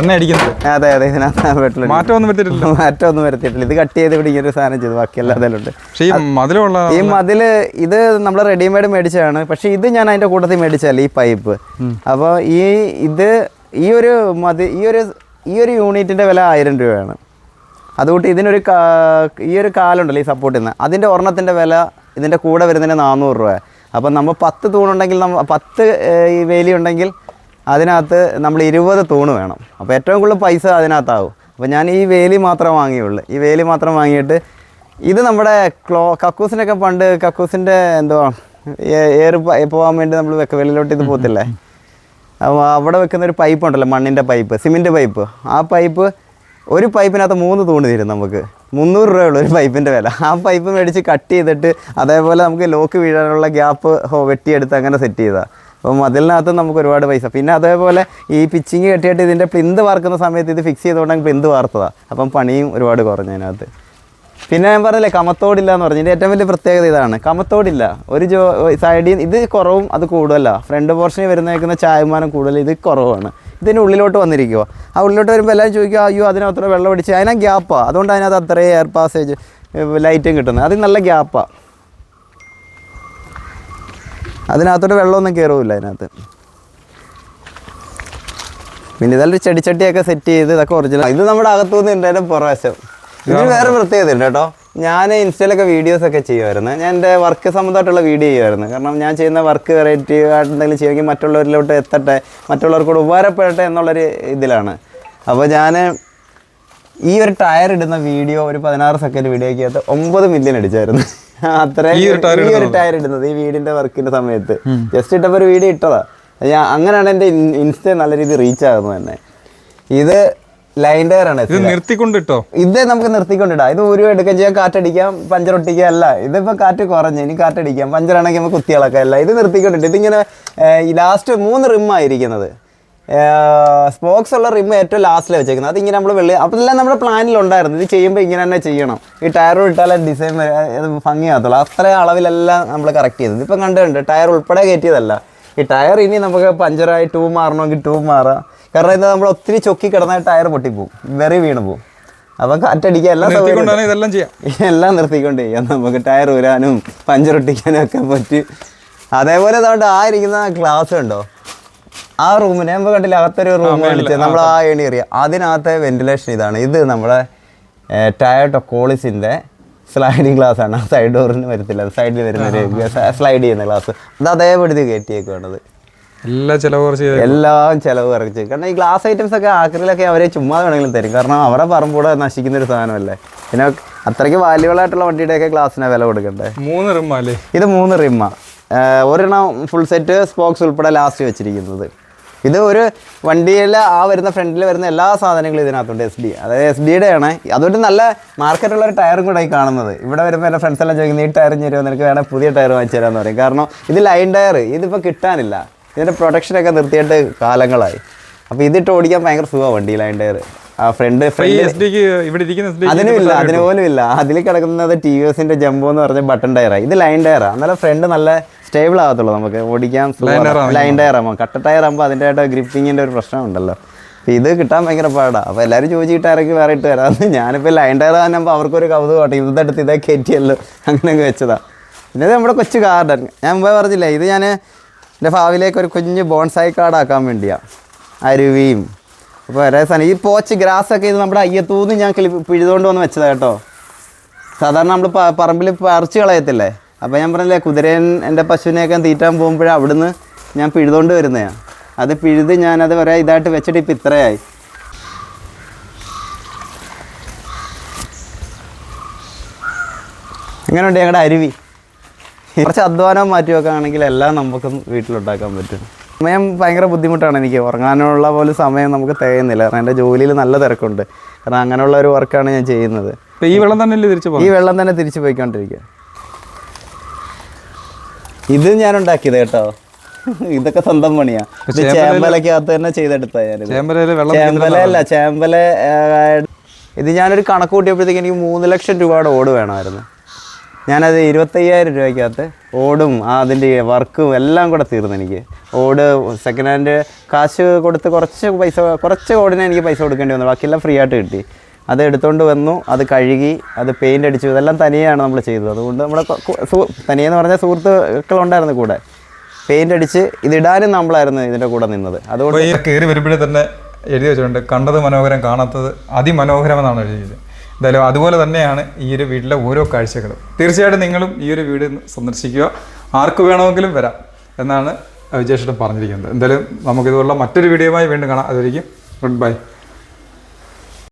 എണ്ണ അടിക്കുന്നത്. അതെ അതെ. ഇതിനകത്ത് മാറ്റമൊന്നും വരുത്തിയിട്ടില്ല. മാറ്റമൊന്നും വരുത്തിയിട്ടില്ല. ഇത് കട്ട് ചെയ്ത് പിടിക്കുന്ന ഒരു സാധനം ചെയ്തു. ബാക്കി എല്ലാ ഇതിലുണ്ട് പക്ഷേ ഈ മതിലുള്ള ഈ മതിൽ ഇത് നമ്മൾ റെഡിമെയ്ഡ് മേടിച്ചതാണ്. പക്ഷെ ഇത് ഞാൻ അതിന്റെ കൂട്ടത്തിൽ മേടിച്ചല്ല ഈ പൈപ്പ് അപ്പോൾ ഈ ഇത് ഈ ഒരു മതി ഈ ഒരു ഈ ഒരു യൂണിറ്റിന്റെ വില ആയിരം രൂപയാണ്. അതുകൊണ്ട് ഇതിനൊരു ഈ ഒരു കാലുണ്ടല്ലോ ഈ സപ്പോർട്ടിൽ നിന്ന് അതിന്റെ ഒരെണ്ണത്തിന്റെ വില ഇതിന്റെ കൂടെ വരുന്നതിന് നാനൂറ് രൂപ. അപ്പം നമ്മൾ പത്ത് തൂണുണ്ടെങ്കിൽ നമ്മൾ പത്ത് ഈ വേലി ഉണ്ടെങ്കിൽ അതിനകത്ത് നമ്മൾ ഇരുപത് തൂണ് വേണം. അപ്പോൾ ഏറ്റവും കൂടുതൽ പൈസ അതിനകത്താവും. അപ്പോൾ ഞാൻ ഈ വേലി മാത്രം വാങ്ങിയുള്ളൂ. ഈ വേലി മാത്രം വാങ്ങിയിട്ട് ഇത് നമ്മുടെ ക്ലോ കക്കൂസിനൊക്കെ പണ്ട് കക്കൂസിന്റെ എന്തുവാ ഏറ് പോകാൻ വേണ്ടി നമ്മൾ വെക്ക വെളിയിലോട്ട് ഇത് പോകത്തില്ലേ? അപ്പോൾ അവിടെ വെക്കുന്ന ഒരു പൈപ്പ് ഉണ്ടല്ലോ മണ്ണിന്റെ പൈപ്പ് സിമെന്റ് പൈപ്പ്. ആ പൈപ്പ് ഒരു പൈപ്പിനകത്ത് മൂന്ന് തൂണ് തരും നമുക്ക്. മുന്നൂറ് രൂപയുള്ള ഒരു പൈപ്പിന്റെ വില. ആ പൈപ്പ് മേടിച്ച് കട്ട് ചെയ്തിട്ട് അതേപോലെ നമുക്ക് ലോക്ക് വീഴാനുള്ള ഗ്യാപ്പ് വെട്ടിയെടുത്ത് അങ്ങനെ സെറ്റ് ചെയ്താൽ അപ്പോൾ അതിനകത്ത് നമുക്ക് ഒരുപാട് പൈസ. പിന്നെ അതേപോലെ ഈ പിച്ചിങ് കെട്ടിയിട്ട് ഇതിന്റെ പ്ലിന്ത് വാർക്കുന്ന സമയത്ത് ഇത് ഫിക്സ് ചെയ്തുകൊണ്ടെങ്കിൽ പ്ലിന്ത് വാർത്തതാണ് അപ്പം പണിയും ഒരുപാട് കുറഞ്ഞു അതിനകത്ത്. പിന്നെ ഞാൻ പറഞ്ഞില്ലേ കമത്തോടില്ല എന്ന് പറഞ്ഞു. ഇതിന്റെ ഏറ്റവും വലിയ പ്രത്യേകത ഇതാണ്. കമത്തോടില്ല. ഒരു ജോ സൈഡിൽ ഇത് കുറവും അത് കൂടുതലല്ല ഫ്രണ്ട് പോർഷനിൽ വരുന്നേക്കുന്ന ചായമാനം കൂടുതൽ ഇത് കുറവാണ്. ഇതിന്റെ ഉള്ളിലോട്ട് വന്നിരിക്കുക ആ ഉള്ളിലോട്ട് വരുമ്പോൾ എല്ലാവരും ചോദിക്കുക അയ്യോ അതിനകത്ത് വെള്ളം അടിച്ച് അതിനാ ഗ്യാപ്പാണ് അതുകൊണ്ട് അതിനകത്ത് അത്രയും എയർ പാസേജ് ലൈറ്റും കിട്ടുന്നത്. അത് നല്ല ഗ്യാപ്പാണ് അതിനകത്തോട്ട് വെള്ളമൊന്നും കയറുമില്ല അതിനകത്ത്. പിന്നെ ഇതെല്ലാം ചെടിച്ചട്ടിയൊക്കെ സെറ്റ് ചെയ്ത് ഇതൊക്കെ ഒറിജിനൽ ഇത് നമ്മുടെ അകത്തുനിന്ന് ഉണ്ടായാലും പുറവശം ഇതിന് വേറെ പ്രത്യേകത ഉണ്ട് കേട്ടോ. ഞാൻ ഇൻസ്റ്റയിലൊക്കെ വീഡിയോസ് ഒക്കെ ചെയ്യുമായിരുന്നു ഞാൻ എന്റെ വർക്ക് സംബന്ധമായിട്ടുള്ള വീഡിയോ ചെയ്യുമായിരുന്നു കാരണം ഞാൻ ചെയ്യുന്ന വർക്ക് വെറൈറ്റി ആയിട്ട് എന്തെങ്കിലും ചെയ്യുമെങ്കിൽ മറ്റുള്ളവരിലോട്ട് എത്തട്ടെ മറ്റുള്ളവർക്കൂടെ ഉപകാരപ്പെടട്ടെ എന്നുള്ളൊരു ഇതിലാണ്. അപ്പോൾ ഞാൻ ഈ ഒരു ടയർ ഇടുന്ന വീഡിയോ ഒരു പതിനാറ് സെക്കൻഡ് വീഡിയോയ്ക്കകത്ത് ഒമ്പത് മില്യൺ അടിച്ചായിരുന്നു. അത്രയും ഈ ഒരു ടയർ ഇടുന്നത്? ഈ വീടിന്റെ വർക്കിന്റെ സമയത്ത്. ജസ്റ്റ് ഇട്ടപ്പോൾ ഒരു വീഡിയോ ഇട്ടതാണ് ഞാൻ അങ്ങനെയാണ് എന്റെ ഇൻസ്റ്റ നല്ല രീതിയിൽ റീച്ച് ആകുന്നത് തന്നെ. ഇത് ലൈൻ ടയർ ആണ് ഇത് നിർത്തിക്കൊണ്ടിട്ടോ? ഇത് നമുക്ക് നിർത്തിക്കൊണ്ടിടാം. ഇത് ഒരു എടുക്കുകയും ചെയ്യാം കാറ്റടിക്കാം പഞ്ചർ ഒട്ടിക്കുക അല്ല. ഇതിപ്പോ കാറ്റ് കുറഞ്ഞു ഇനി കാറ്റടിക്കാം. പഞ്ചർ ആണെങ്കിൽ നമുക്ക് കുത്തികളൊക്കെ അല്ല. ഇത് നിർത്തിക്കൊണ്ടിട്ട് ഇതിങ്ങനെ ലാസ്റ്റ് മൂന്ന് റിം റിമ്മായിരിക്കുന്നത് സ്പോക്സ് ഉള്ള റിം ഏറ്റവും ലാസ്റ്റിൽ വെച്ചേക്കുന്നത്. അതിങ്ങനെ നമ്മൾ വെള്ളി അതെല്ലാം നമ്മുടെ പ്ലാനിലുണ്ടായിരുന്നു ഇത് ചെയ്യുമ്പോൾ ഇങ്ങനെ തന്നെ ചെയ്യണം. ഈ ടയർ ഇട്ടാലേ ഡിസൈൻ ഭംഗിയാകത്തുള്ളൂ. അത്ര അളവിലെല്ലാം നമ്മൾ കറക്റ്റ് ചെയ്തത്. ഇപ്പം കണ്ടിട്ടുണ്ട് ടയർ ഉൾപ്പെടെ കയറ്റിയതല്ല. ഈ ടയർ ഇനി നമുക്ക് പഞ്ചറായി ടൂ മാറണമെങ്കിൽ ടൂ മാറാം. കാരണം ഇത് നമ്മൾ ഒത്തിരി ചൊക്കി കിടന്ന ടയർ പൊട്ടിപ്പോവും. വെറി വീണ് പോവും അപ്പം കാറ്റടിക്കുക എല്ലാ ഇതെല്ലാം ചെയ്യാം. എല്ലാം നിർത്തിക്കൊണ്ട് ചെയ്യാം. നമുക്ക് ടയർ ഊരാനും പഞ്ചർ ഒട്ടിക്കാനും ഒക്കെ പറ്റി. അതേപോലെ അതുകൊണ്ട് ആ ഇരിക്കുന്ന ഗ്ലാസ് ഉണ്ടോ ആ റൂമിന് നമ്മൾ കണ്ടില്ല? അകത്തൊരു റൂം കാണിച്ചത് നമ്മൾ ആ ഏണി ഏറിയ അതിനകത്തെ വെന്റിലേഷൻ ഇതാണ്. ഇത് നമ്മുടെ ടയർ ടൊക്കോളിസിന്റെ സ്ലൈഡിങ് ഗ്ലാസ് ആണ്. സൈഡ് ഡോറിന് വരത്തില്ല. സൈഡിൽ വരുന്ന ഒരു സ്ലൈഡ് ചെയ്യുന്ന ഗ്ലാസ് അത് അതേപടി ഇത് കയറ്റിയേക്കാണത് എല്ലാ ചിലവ് കുറച്ച് എല്ലാം ചിലവ് കുറച്ച്. കാരണം ഈ ഗ്ലാസ് ഐറ്റംസ് ഒക്കെ ആക്രിലൊക്കെ അവരെ ചുമ്മാ വേണമെങ്കിലും തരും. കാരണം അവരെ പറമ്പൂടെ നശിക്കുന്ന ഒരു സാധനമല്ലേ? പിന്നെ അത്രയ്ക്ക് വാല്യുബിൾ ആയിട്ടുള്ള വണ്ടിയുടെയൊക്കെ ഗ്ലാസ്സിനെ വില കൊടുക്കണ്ടേ? മൂന്ന് റിമ്മ അല്ലേ? ഇത് മൂന്ന് റിമ്മ. ഒരെണ്ണം ഫുൾ സെറ്റ് സ്പോക്സ് ഉൾപ്പെടെ ലാസ്റ്റ് വെച്ചിരിക്കുന്നത്. ഇത് ഒരു വണ്ടിയിൽ ആ വരുന്ന ഫ്രണ്ടിൽ വരുന്ന എല്ലാ സാധനങ്ങളും ഇതിനകത്തുണ്ട് എസ് ഡി അതായത് എസ് ഡിയുടെ ആണ്. അതുകൊണ്ട് നല്ല മാർക്കറ്റുള്ള ഒരു ടയറും കൂടെ ഈ കാണുന്നത്. ഇവിടെ വരുമ്പോൾ എന്റെ ഫ്രണ്ട്സ് എല്ലാം ചോദിക്കുന്നത് ഈ ടയർ തരുമോ നിനക്ക് വേണമെങ്കിൽ പുതിയ ടയർ വാങ്ങിച്ചു തരാമെന്ന് പറയും. കാരണം ഇത് ലൈൻ ടയർ ഇതിപ്പോൾ കിട്ടാനില്ല. ഇതിന്റെ പ്രൊട്ടക്ഷനൊക്കെ നിർത്തിയിട്ട് കാലങ്ങളായി. അപ്പോൾ ഇതിട്ട് ഓടിക്കാൻ ഭയങ്കര സുഖമാണ് വണ്ടി ലൈൻ ടയർ ആ ഫ്രണ്ട് ഫ്രണ്ട് അതിനും ഇല്ല അതിന് പോലും ഇല്ല അതിൽ കിടക്കുന്നത് ടി വി എസിന്റെ ജംബോ എന്ന് പറഞ്ഞ ബട്ടൺ ടയറാണ് ഇത് ലൈൻ ടയറാണ് എന്നാലും ഫ്രണ്ട് നല്ല സ്റ്റേബിൾ ആകത്തുള്ളൂ നമുക്ക്. ഓടിക്കാൻ ലൈൻ ടയർ ആകുമ്പോൾ കട്ട ടയർ ആകുമ്പോൾ അതിന്റെതായിട്ട് ഗ്രിപ്പിങ്ങിന്റെ ഒരു പ്രശ്നമുണ്ടല്ലോ അപ്പോൾ ഇത് കിട്ടാൻ ഭയങ്കര പാടാണ് അപ്പോൾ എല്ലാവരും ചോദിച്ചിട്ട് ഇറക്കി വേറെ ഇട്ട് തരാമെന്ന് ഞാനിപ്പോൾ ലൈൻ ടയർ ആകുമ്പോൾ അവർക്കൊരു കൗതുകമാട്ടെ ഇതെടുത്ത് ഇതേ കയറ്റിയല്ലോ. അങ്ങനെയൊക്കെ വെച്ചതാണ് പിന്നെ നമ്മുടെ കൊച്ചു ഗാർഡൻ ഞാൻ മുമ്പേ പറഞ്ഞില്ലേ ഇത് ഞാൻ എന്റെ ഭാവിയിലേക്ക് ഒരു കുഞ്ഞ് ബോൺസായി കാടാക്കാൻ വേണ്ടിയാണ് അരുവിയും. അപ്പോൾ ഒരേ സാധനം. ഈ പോച്ച് ഗ്രാസ് ഒക്കെ ഇത് നമ്മുടെ അയ്യത്തൂന്ന് ഞാൻ കിളി പിഴുതുകൊണ്ട് വന്ന് വെച്ചതാണ് കേട്ടോ. സാധാരണ നമ്മൾ പറമ്പിൽ പറിച്ച് കളയത്തില്ലേ? അപ്പോൾ ഞാൻ പറഞ്ഞില്ലേ കുതിരയൻ എന്റെ പശുവിനെയൊക്കെ തീറ്റാൻ പോകുമ്പോഴേ അവിടുന്ന് ഞാൻ പിഴുതുകൊണ്ട് വരുന്നതാണ് അത് പിഴുത് ഞാനത് ഒരേ ഇതായിട്ട് വെച്ചിട്ട് ഇപ്പം ഇത്രയായി. എങ്ങനെയുണ്ട് ഞങ്ങളുടെ അരുവി? കുറച്ച് അധ്വാനം മാറ്റി വെക്കുകയാണെങ്കിൽ എല്ലാം നമുക്കും വീട്ടിലുണ്ടാക്കാൻ പറ്റും. സമയം ഭയങ്കര ബുദ്ധിമുട്ടാണ് എനിക്ക്. ഉറങ്ങാനുള്ള പോലും സമയം നമുക്ക് തികയുന്നില്ല. കാരണം എന്റെ ജോലിയിൽ നല്ല തിരക്കുണ്ട്. കാരണം അങ്ങനെയുള്ള ഒരു വർക്കാണ് ഞാൻ ചെയ്യുന്നത്. ഈ വെള്ളം തന്നെ തിരിച്ചു ഈ വെള്ളം തന്നെ തിരിച്ചു പോയിക്കൊണ്ടിരിക്കുക. ഇത് ഞാൻ ഉണ്ടാക്കിയത് കേട്ടോ. ഇതൊക്കെ സ്വന്തം പണിയാ. ചേമ്പലക്കകത്ത് തന്നെ ചെയ്തെടുത്താ ഞാൻ ചേമ്പല അല്ല ചേമ്പല ആ, ഇത് ഞാനൊരു കണക്ക് കൂട്ടിയപ്പോഴത്തേക്ക് എനിക്ക് മൂന്ന് ലക്ഷം രൂപയുടെ ഓട് വേണമായിരുന്നു. ഞാനത് ഇരുപത്തയ്യായിരം രൂപയ്ക്കകത്ത് ഓടും അതിന്റെ വർക്കും എല്ലാം കൂടെ തീർന്നു എനിക്ക്. ഓട് സെക്കൻഡ് ഹാൻഡ് കാശ് കൊടുത്ത് കുറച്ച് പൈസ കുറച്ച് ഓടിനെ എനിക്ക് പൈസ കൊടുക്കേണ്ടി വന്നു. ബാക്കിയെല്ലാം ഫ്രീ ആയിട്ട് കിട്ടി. അത് എടുത്തുകൊണ്ട് വന്നു അത് കഴുകി അത് പെയിന്റ് അടിച്ചു. ഇതെല്ലാം തനിയാണ് നമ്മൾ ചെയ്തത്. അതുകൊണ്ട് നമ്മുടെ പറഞ്ഞാൽ തനിയെന്ന് പറഞ്ഞ സുഹൃത്തുക്കളുണ്ടായിരുന്നു കൂടെ. പെയിന്റ് അടിച്ച് ഇതിടാനും നമ്മളായിരുന്നു ഇതിന്റെ കൂടെ നിന്നത്. അതുകൊണ്ട് കയറി വരുമ്പോഴേ തന്നെ എഴുതി വെച്ചിട്ടുണ്ട് കണ്ടത് മനോഹരം കാണാത്തത് അതിമനോഹരം എന്നാണ് എഴുതിയത്. എന്തായാലും അതുപോലെ തന്നെയാണ് ഈ ഒരു വീട്ടിലെ ഓരോ കാഴ്ചകളും. തീർച്ചയായിട്ടും നിങ്ങളും ഈ ഒരു വീട് സന്ദർശിക്കുക. ആർക്ക് വേണമെങ്കിലും വരാം എന്നാണ് വിജേഷേട്ടൻ പറഞ്ഞിരിക്കുന്നത്. എന്തായാലും നമുക്കിതുപോലുള്ള മറ്റൊരു വീഡിയോയുമായി വീണ്ടും കാണാം. അതൊരിക്കും ഗുഡ് ബൈ.